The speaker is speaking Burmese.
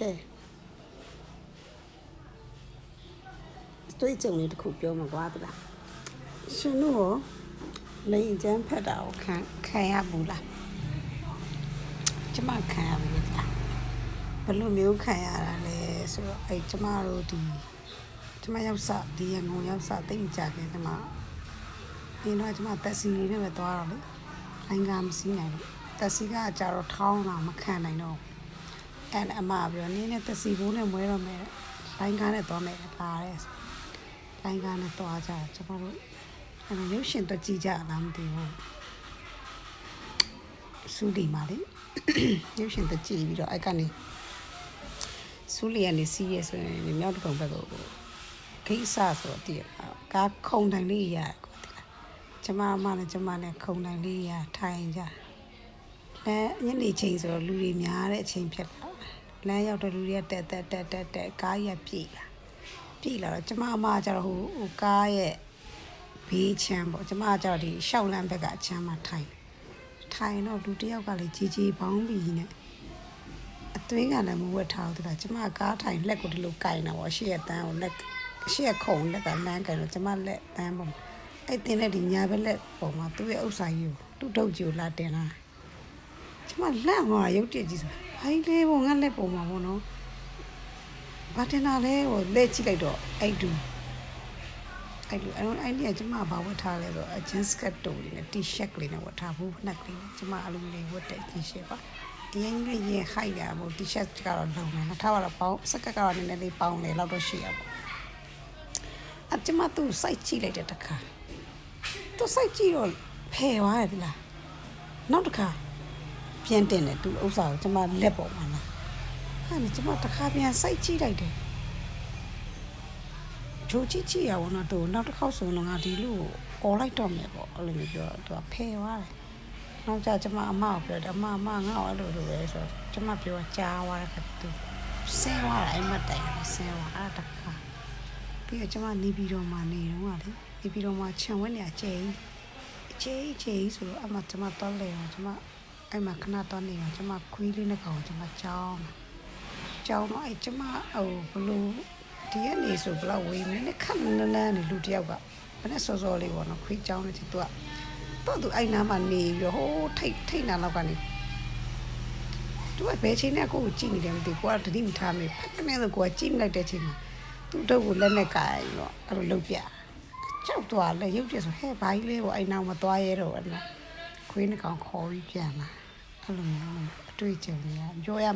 ကဲတွေ့ကြုံလေးတစ်ခုပြောမှာကွာသူလားရှင်တို့ရောလိန်အကျန်းဖက်တာကိုခံခံရဘူးလားကျမခံရဘူးလားဘယ်လိုမျိုးခံရတာလဲဆိုတော့အဲကျမတို့ဒီကျမရောက်စဒီရငုံရောက်စတိတ်မကြခင်ကျမဒီတော့ကျမတက်စီလေးနဲ့ပဲသွားတော့လေလိုင်းကမစီးနိုင်ဘူးတက်စီကကြတော့ထောင်းတာမခံနိုင်တော့ ဘူးအဲ့အမပြောနင်းနဲ့တစီဘိုးနဲ့မွဲတော့မယ်လိုင်းကားနဲ့သွားမယ်လာတဲ့လိုင်းကားနဲ့သွားကြကျွန်တော်တို့အဲ့တော့ရုပ်ရှင်တော့ကြည့်ကြလားမသိဘူးစူလီမာလေရုပ်ရှင်တော့ကြည့်ပြီးတော့အဲ့ကနေစူလီကနေစီးရဲဆိုရင်မြောက်တကုံဘက်ကိုခိစ္စဆိုတော့တည်ကားခုံတိုင်လေးရကိုတည်လားကျမအမနဲ့ကျမနဲ့ခုံတိုင်လေးရထိုင်ကြ အဲညနေချိန်ဆိုတော့လူတွေများတဲ့အချိန်ဖြစ်လာလမ်းရောက်တဲ့လူတွေကတက်တက်တက်တက်တက်ကားရပြေးလာပြေးလာတော့ကျမအမကကျတော့ဟိုဟိုကားရဲ့ဘေးချမ်းပေါ့ကျမကကျတော့ဒီရှောက်လန်းဘက်ကအချမ်းမှာထိုင်တယ်ထိုင်တော့လူတစ်ယောက်ကလေကြီးကြီးဘောင်းပြီးနဲ့အသွေးကလည်းမဝတ်ထားဘူးသူကကျမကားထိုင်လက်ကိုဒီလိုကင်တာပေါ့ရှေ့ရတန်းကိုလက်ရှေ့ခုံလက်ကလမ်းကင်တော့ကျမလက်တန်းပေါ့အဲ့တင်းလက်ဒီညာဘက်လက်ပုံမှာသူ့ရဲ့ဥစ္စာကြီးကိုသူ့ဒုတ်ကြီးကိုလာတင်လာ ကျမလန့်သွားရုပ်တရက်ကြီးဆိုဟိုင်းလေးပုံငါလက်ပုံမှာပေါ့နော်ဘာတင်လာလဲဟိုလက်ကြည့်လိုက်တော့အဲ့တူအဲ့လိုအဲ့လိုအဲ့ဒီကကျမဘာဝတ်ထားလဲဆိုတော့ jeans skirt တူလေးနဲ့ t-shirt လေးနဲ့ဝတ်ထားဘူးဖနက်ကလေးနဲ့ကျမအလိုလေးဝတ်တဲ့ t-shirt ပါအရင်ကြီးရင်ဟိုက်တာပေါ့ t-shirt ကတော့လုံတယ်မထားပါတော့ပေါင်းစက်ကတ်ကတော့နည်းနည်းလေးပေါင်းလေလောက်တော့ရှိရပေါ့အကျမသူ့ site ကြည့်လိုက်တဲ့တခါသူ site ကြည့်တော့ဖယ်သွားတယ်ဗျလားနောက်တစ်ခါ ပြန်တင်တယ်သူဥစ္စာကိုကျမလက်ပေါ်မှာလားအဲ့ဒါကျမတစ်ခါပြန် site ကြည့်လိုက်တယ်ဂျိုကြည့်ကြည့်ရအောင်တော့သူနောက်တစ်ခေါက်ဆိုတော့ငါဒီလူကိုអော်လိုက်တော့မယ်ပေါ့အဲ့လိုမျိုးပြောတော့သူကဖယ်သွားတယ်နောက်ကြကျမအမကိုပြောတယ်အမအမငါ့ကိုအဲ့လိုလိုပဲဆိုတော့ကျမပြောကြားသွားတယ်ခက်သူဆင်းသွားတယ်အဲ့မတိုင်ဆင်းသွားအဲ့တခါပြီးတော့ကျမနေပြီးတော့မှနေတော့ကလေနေပြီးတော့မှခြံဝဲနေအကျဲကြီးအကျဲကြီးအကျဲကြီးဆိုတော့အမကျမတော့လေတော့ကျမ အဲ့မှာခဏတော့နေတော့ကျမခွေးလေးနဲ့ကောင်ကျမကြောင်းကြောင်းတော့အဲ့ကျမဟိုဘလို့ဒီကနေ့ဆိုဘလောက်ဝေးမလဲနဲ့ခက်နန်းနန်းနေလူတယောက်ကဘယ်နဲ့စောစောလေးပေါ့နော်ခွေးချောင်းနေချင်သူကတော့သူအဲ့နားမှာနေပြီးတော့ဟိုးထိတ်ထိတ်နာလောက်ကနေသူကဘယ်ချိန်နဲ့ကိုကိုကြည့်နေတယ်မသိဘူးကိုကတတိမထားမိဖက်ကနေဆိုကိုကကြည့်မလိုက်တဲ့ချိန်မှာသူ့တော့ကိုလက်နဲ့ကာရင်တော့အဲ့လိုလုပ်ပြကြောက်သွားလဲရုပ်ပြဆိုဟဲ့ဘာကြီးလဲပေါ့အဲ့နောက်မသွားရဲတော့အဲ့နော် ခွေးနှကောင်ခေါ်ပြီးပြန်လာအဲ့လိုမျိုးအတွေ့အကြုံတွေကပြောရ